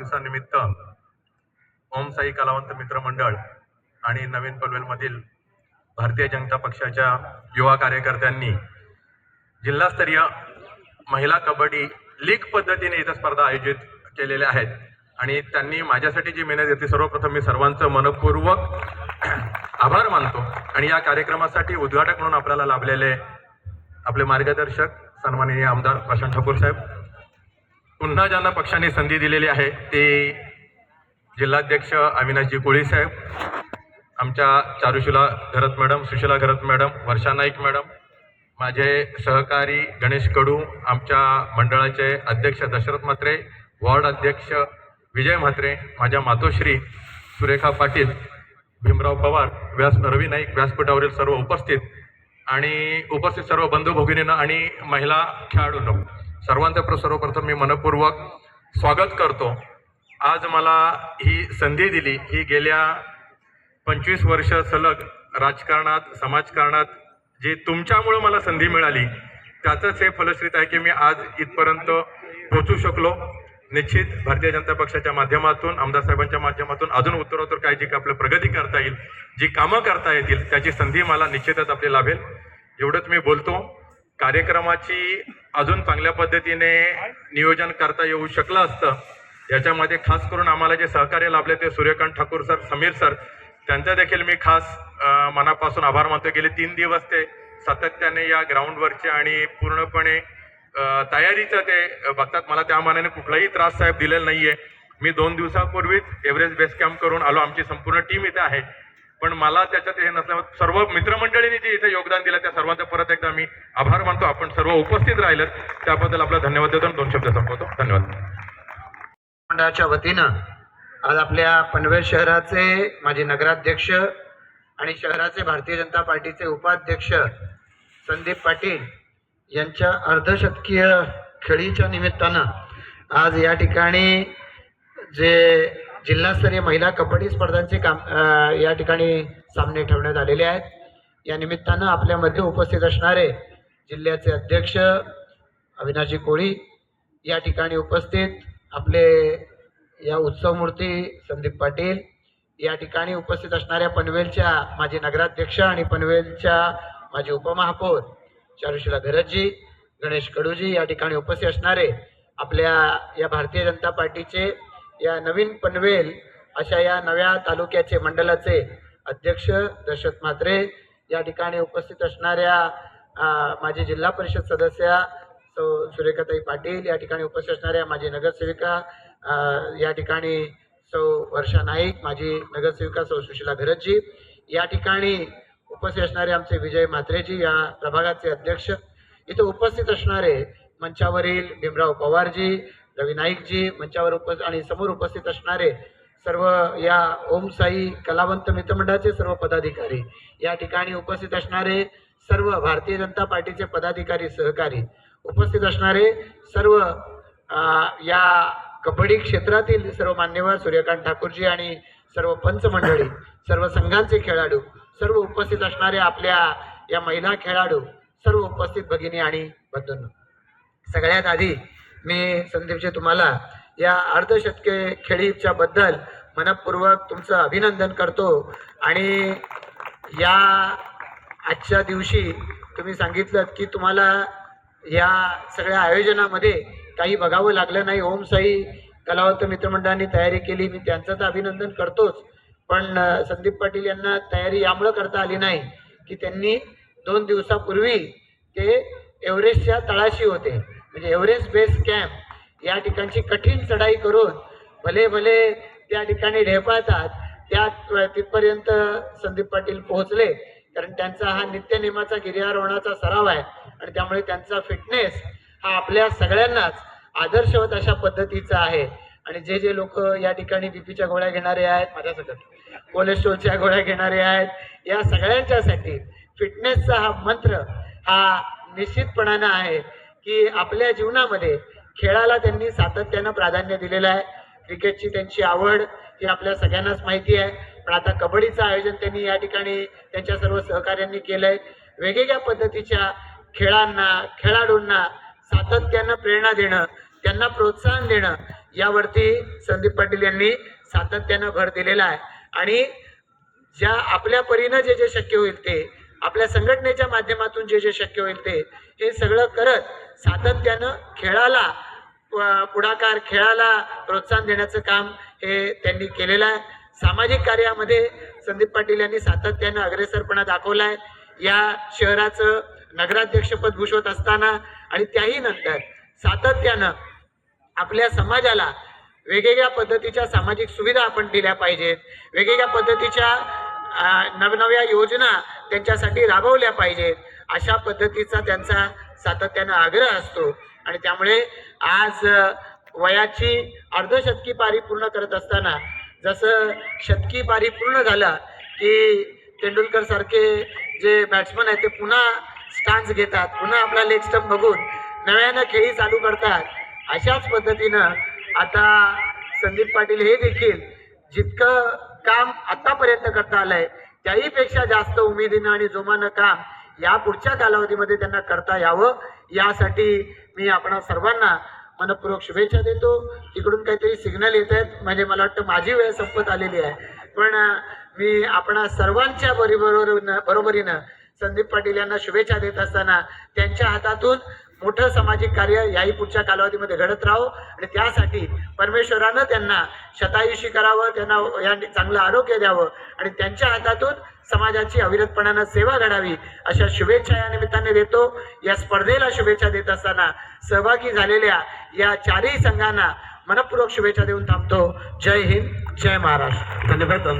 दिवसानिमित्त ओम साई कलावंत मित्र मंडळ आणि नवीन पनवेलमधील भारतीय जनता पक्षाच्या युवा कार्यकर्त्यांनी जिल्हास्तरीय महिला कबड्डी लीग पद्धतीने इथं स्पर्धा आयोजित केलेल्या आहेत. आणि त्यांनी माझ्यासाठी जी मेहनत घेतली सर्वप्रथम मी सर्वांचं मनपूर्वक आभार मानतो. आणि या कार्यक्रमासाठी उद्घाटक म्हणून आपल्याला लाभलेले आपले मार्गदर्शक सन्माननीय आमदार प्रशांत ठाकूर साहेब पुन्हा ज्यांना पक्षाने संधी दिलेली आहे ते जिल्हाध्यक्ष अविनाशजी कोळी साहेब आमच्या Charushila Gharat madam Sushila Gharat madam Varsha Naik madam माझे सहकारी गणेश कडू आमच्या मंडळाचे अध्यक्ष दशरथ म्हात्रे वॉर्ड अध्यक्ष विजय म्हात्रे माझ्या मातोश्री सुरेखा पाटील भीमराव पवार व्यास रवी नाईक व्यासपीठावरील सर्व उपस्थित आणि उपस्थित सर्व बंधू भगिनींना आणि महिला खेळाडूंना. सर्वांचं सर्वप्रथम मी मनपूर्वक स्वागत करतो. आज मला ही संधी दिली. ही गेल्या पंचवीस वर्ष सलग राजकारणात समाजकारणात जी तुमच्यामुळं मला संधी मिळाली त्याचंच हे फलश्रित आहे की मी आज इथपर्यंत पोचू शकलो. निश्चित भारतीय जनता पक्षाच्या माध्यमातून आमदार साहेबांच्या माध्यमातून अजून उत्तरोत्तर काय जी आपलं प्रगती करता येईल जी कामं करता येतील त्याची संधी मला निश्चितच आपली लाभेल. एवढंच मी बोलतो. कार्यक्रमाची अजून चांगल्या पद्धतीने नियोजन करता येऊ शकलं असतं. याच्यामध्ये खास करून आम्हाला जे सहकार्य लाभले ते सूर्यकांत ठाकूर सर समीर सर त्यांचा देखील मी खास मनापासून आभार मानतो. गेले तीन दिवस ते सातत्याने या ग्राउंडवरचे आणि पूर्णपणे तयारीचं ते बघतात. मला त्या मानाने कुठलाही त्रास साहेब दिलेला आहे मी दोन दिवसापूर्वीच एव्हरेस्ट बेस कॅम्प करून आलो. आमची संपूर्ण टीम इथे आहे. पण मला त्याच्यात हे नसल्यामुळे सर्व मित्रमंडळींनी जे इथे योगदान दिलं त्या सर्वांचं परत एकदा मी आभार मानतो. आपण सर्व उपस्थित राहिलं त्याबद्दल आपला धन्यवाद देतो दोन शब्द संपवतो. धन्यवाद. मंडळाच्या वतीनं आज आपल्या पनवेल शहराचे माजी नगराध्यक्ष आणि शहराचे भारतीय जनता पार्टीचे उपाध्यक्ष संदीप पाटील यांच्या अर्धशतकीय खेळीच्या निमित्तानं आज या ठिकाणी जे जिल्हास्तरीय महिला कबड्डी स्पर्धांचे काम या ठिकाणी सामने ठेवण्यात आलेले आहेत. या निमित्तानं आपल्यामध्ये उपस्थित असणारे जिल्ह्याचे अध्यक्ष अविनाशजी कोळी या ठिकाणी उपस्थित आपले या उत्सव मूर्ती संदीप पाटील या ठिकाणी उपस्थित असणाऱ्या पनवेलच्या माजी नगराध्यक्ष आणि पनवेलच्या माजी उपमहापौर चारुशिला धरतजी गणेश कडूजी या ठिकाणी उपस्थित असणारे आपल्या या भारतीय जनता पार्टीचे या नवीन पनवेल अशा या नव्या तालुक्याचे मंडळाचे अध्यक्ष दशरथ म्हात्रे या ठिकाणी उपस्थित असणाऱ्या माझे माजी जिल्हा परिषद सदस्या सौ सुरेखाताई पाटील या ठिकाणी उपस्थित असणाऱ्या माझी नगरसेविका या ठिकाणी सौ वर्षा नाईक माझी नगरसेविका सौ सुशीला घरतजी या ठिकाणी उपस्थित असणारे आमचे विजय म्हात्रेजी या प्रभागाचे अध्यक्ष इथे उपस्थित असणारे मंचावरील भीमराव पवारजी रवी नाईकजी मंचावर उपस्थित आणि समोर उपस्थित असणारे सर्व या ओम साई कलावंत मित्रमंडळाचे सर्व पदाधिकारी या ठिकाणी उपस्थित असणारे सर्व भारतीय जनता पार्टीचे पदाधिकारी सहकारी उपस्थित असणारे सर्व या कबड्डी क्षेत्रातील सर्व मान्यवर सूर्यकांत ठाकूरजी आणि सर्व पंच मंडळी सर्व संघांचे खेळाडू सर्व उपस्थित असणारे आपल्या या महिला खेळाडू सर्व उपस्थित भगिनी आणि बंधूंनो. सगळ्यात आधी मी संदीपजी तुम्हाला या अर्धशतके खेळीच्या बद्दल मनपूर्वक तुमचं अभिनंदन करतो. आणि या आजच्या दिवशी तुम्ही सांगितलं की तुम्हाला या सगळ्या आयोजनामध्ये काही बघावं लागलं नाही. ओम साई कलावंत मित्रमंडळाने तयारी केली. मी त्यांचं तर अभिनंदन करतोच. पण संदीप पाटील यांना तयारी यामुळं करता आली नाही की त्यांनी दोन दिवसापूर्वी ते एव्हरेस्टच्या तळाशी होते. म्हणजे एव्हरेस्ट बेस कॅम्प या ठिकाणची कठीण चढाई करून भले भले त्या ठिकाणी ढेपाळतात त्या तिथपर्यंत संदीप पाटील पोहोचले. कारण त्यांचा हा नित्यनेमाचा गिर्यारोहणाचा सराव आहे आणि त्यामुळे त्यांचा फिटनेस हा आपल्या सगळ्यांनाच आदर्शवत अशा पद्धतीचा आहे. आणि जे जे लोक या ठिकाणी बीपीच्या गोळ्या घेणारे आहेत माझ्यासकट कोलेस्ट्रॉलच्या गोळ्या घेणारे आहेत या सगळ्यांच्यासाठी फिटनेसचा हा मंत्र हा निश्चितपणानं आहे. की आपल्या जीवनामध्ये खेळाला त्यांनी सातत्यानं प्राधान्य दिलेलं आहे. क्रिकेटची त्यांची आवड ही आपल्या सगळ्यांनाच माहिती आहे. पण आता कबड्डीचं आयोजन त्यांनी या ठिकाणी त्यांच्या सर्व सहकार्यांनी केलंय. वेगवेगळ्या पद्धतीच्या खेळांना खेळाडूंना सातत्यानं प्रेरणा देणं त्यांना प्रोत्साहन देणं यावरती संदीप पाटील यांनी सातत्यानं भर दिलेला आहे. आणि ज्या आपल्या परीनं जे जे शक्य होईल ते आपल्या संघटनेच्या माध्यमातून जे जे शक्य होईल ते. हे सगळं करत सातत्यानं खेळाला प- पुढाकार खेळाला प्रोत्साहन देण्याचं काम हे त्यांनी केलेलं आहे. सामाजिक कार्यामध्ये संदीप पाटील यांनी सातत्यानं अग्रेसरपणा दाखवला आहे या शहराचं नगराध्यक्षपद भूषवत असताना आणि त्याही नंतर सातत्यानं आपल्या समाजाला वेगवेगळ्या पद्धतीच्या सामाजिक सुविधा आपण दिल्या पाहिजेत. वेगवेगळ्या पद्धतीच्या नवनव्या योजना त्यांच्यासाठी राबवल्या पाहिजेत. अशा पद्धतीचा त्यांचा सातत्यानं आग्रह असतो. आणि त्यामुळे आज वयाची अर्धशतकी पारी पूर्ण करत असताना जसं शतकी पारी पूर्ण झाला की तेंडुलकर सारखे जे बॅट्समन आहेत ते पुन्हा स्टान्स घेतात पुन्हा आपला लेग स्टंप बघून नव्यानं खेळी चालू करतात. अशाच पद्धतीनं आता संदीप पाटील हे देखील जितकं काम आतापर्यंत करता आलंय त्याही पेक्षा जास्त उमेदीनं आणि जोमानं काम या पुढच्या कालावधीमध्ये त्यांना करता यावं. यासाठी मी आपणा सर्वांना मनपूर्वक शुभेच्छा देतो. इकडून काहीतरी सिग्नल येत आहेत. म्हणजे मला वाटतं माझी वेळ संपत आलेली आहे. पण मी आपणा सर्वांच्या बरोबर बरोबरीनं संदीप पाटील यांना शुभेच्छा देत असताना त्यांच्या हातातून मोठं सामाजिक कार्य याही पुढच्या कालावधीमध्ये घडत राहो. आणि त्यासाठी परमेश्वरानं त्यांना शतायुषी करावं त्यांना या चांगलं आरोग्य द्यावं. आणि त्यांच्या हातातून समाजाची अविरतपणानं सेवा घडावी अशा शुभेच्छा या निमित्ताने देतो. या स्पर्धेला शुभेच्छा देत असताना सहभागी झालेल्या या चारही संघांना मनपूर्वक शुभेच्छा देऊन थांबतो. जय हिंद जय महाराष्ट्र. धन्यवाद.